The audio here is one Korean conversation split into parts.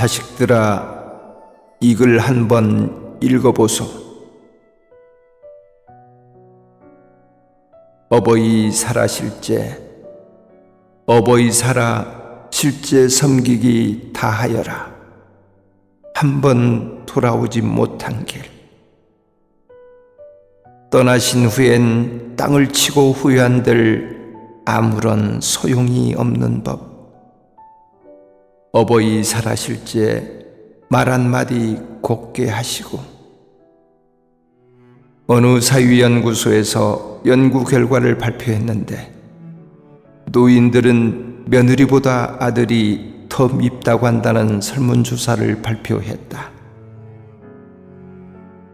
자식들아, 이글 한번 읽어보소. 어버이 살아 실제, 어버이 살아 실제 섬기기 다하여라. 한 번 돌아오지 못한 길. 떠나신 후엔 땅을 치고 후회한들 아무런 소용이 없는 법. 어버이 살아실제 말 한마디 곱게 하시고 어느 사유연구소에서 연구 결과를 발표했는데 노인들은 며느리보다 아들이 더 밉다고 한다는 설문조사를 발표했다.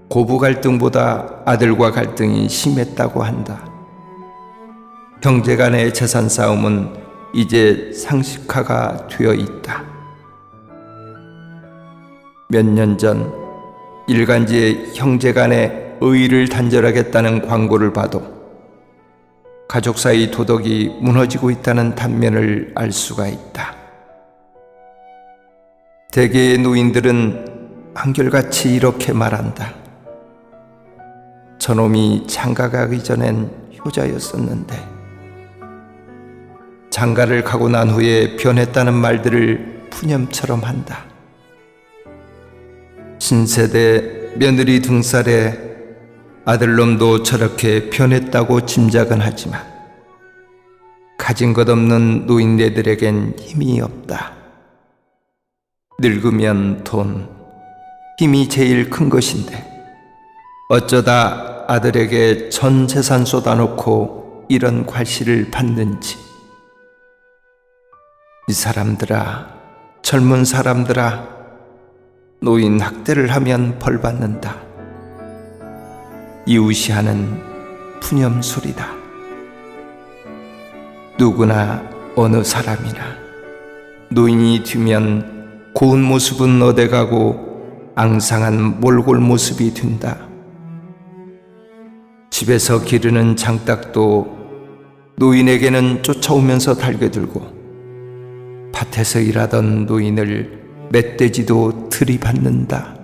고부 갈등보다 아들과 갈등이 심했다고 한다. 형제 간의 재산 싸움은 이제 상식화가 되어 있다. 몇 년 전 일간지에 형제 간의 의의를 단절하겠다는 광고를 봐도 가족 사이 도덕이 무너지고 있다는 단면을 알 수가 있다. 대개의 노인들은 한결같이 이렇게 말한다. 저놈이 장가 가기 전엔 효자였었는데 장가를 가고 난 후에 변했다는 말들을 푸념처럼 한다. 신세대 며느리 등살에 아들놈도 저렇게 변했다고 짐작은 하지만 가진 것 없는 노인네들에겐 힘이 없다. 늙으면 돈, 힘이 제일 큰 것인데 어쩌다 아들에게 전 재산 쏟아놓고 이런 괄시를 받는지 이 사람들아 젊은 사람들아 노인 학대를 하면 벌 받는다. 이웃이 하는 푸념 소리다. 누구나 어느 사람이나 노인이 뒤면 고운 모습은 어데가고 앙상한 몰골 모습이 된다. 집에서 기르는 장닭도 노인에게는 쫓아오면서 달겨들고 밭에서 일하던 노인을 멧돼지도 들이받는다.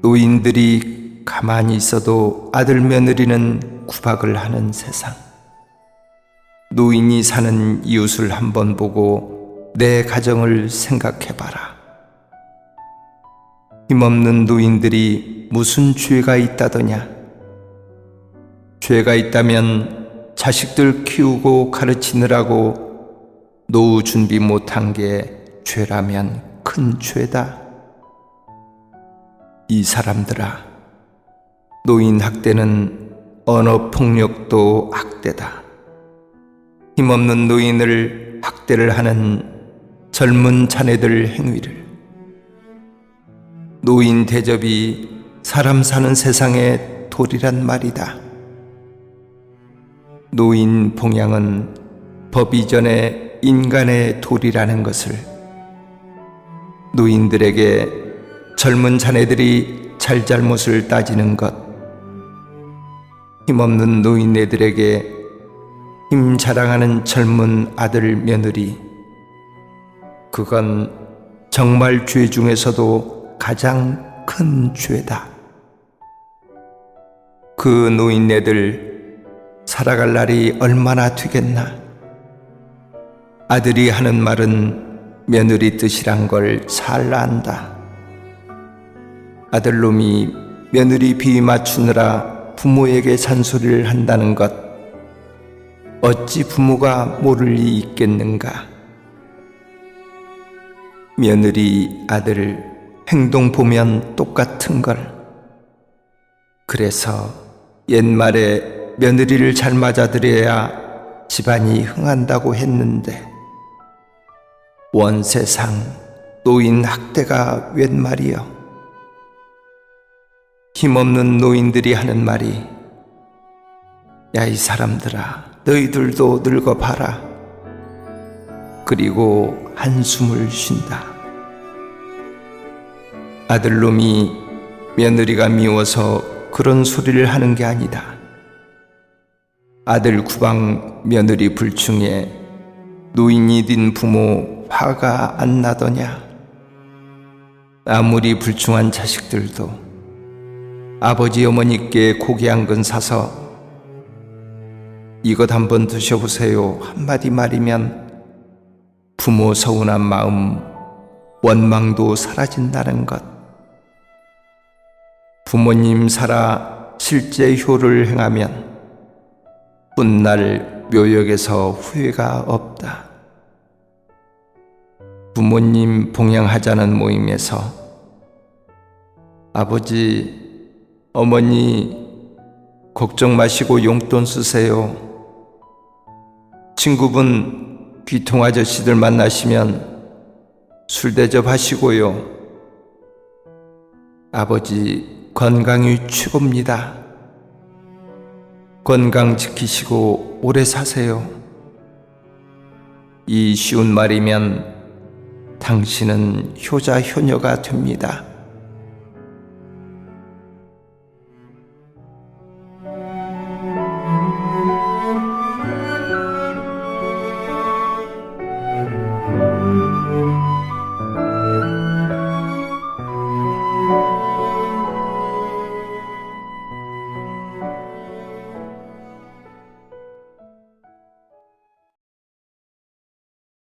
노인들이 가만히 있어도 아들 며느리는 구박을 하는 세상. 노인이 사는 이웃을 한번 보고 내 가정을 생각해봐라. 힘없는 노인들이 무슨 죄가 있다더냐? 죄가 있다면 자식들 키우고 가르치느라고 노후 준비 못한 게 죄라면 큰 죄다. 이 사람들아, 노인 학대는 언어 폭력도 학대다. 힘없는 노인을 학대를 하는 젊은 자네들 행위를 노인 대접이 사람 사는 세상의 도리란 말이다. 노인 봉양은 법 이전에 인간의 도리라는 것을 노인들에게 젊은 자네들이 잘잘못을 따지는 것, 힘없는 노인네들에게 힘 자랑하는 젊은 아들 며느리, 그건 정말 죄 중에서도 가장 큰 죄다. 그 노인네들 살아갈 날이 얼마나 되겠나? 아들이 하는 말은 며느리 뜻이란 걸 잘 안다. 아들놈이 며느리 비위 맞추느라 부모에게 잔소리를 한다는 것, 어찌 부모가 모를 리 있겠는가? 며느리 아들 행동 보면 똑같은 걸. 그래서 옛말에 며느리를 잘 맞아들여야 집안이 흥한다고 했는데, 원세상 노인 학대가 웬 말이여? 힘없는 노인들이 하는 말이 야 이 사람들아 너희들도 늙어봐라. 그리고 한숨을 쉰다. 아들놈이 며느리가 미워서 그런 소리를 하는 게 아니다. 아들 구방 며느리 불충에 노인이 된 부모 화가 안 나더냐? 아무리 불충한 자식들도 아버지 어머니께 고기 한근 사서 이것 한번 드셔보세요 한마디 말이면 부모 서운한 마음 원망도 사라진다는 것 부모님 살아 실제 효를 행하면 훗날 묘역에서 후회가 없다. 부모님 봉양하자는 모임에서 아버지, 어머니 걱정 마시고 용돈 쓰세요. 친구분 귀통 아저씨들 만나시면 술 대접하시고요. 아버지 건강이 최고입니다. 건강 지키시고 오래 사세요. 이 쉬운 말이면 당신은 효자 효녀가 됩니다.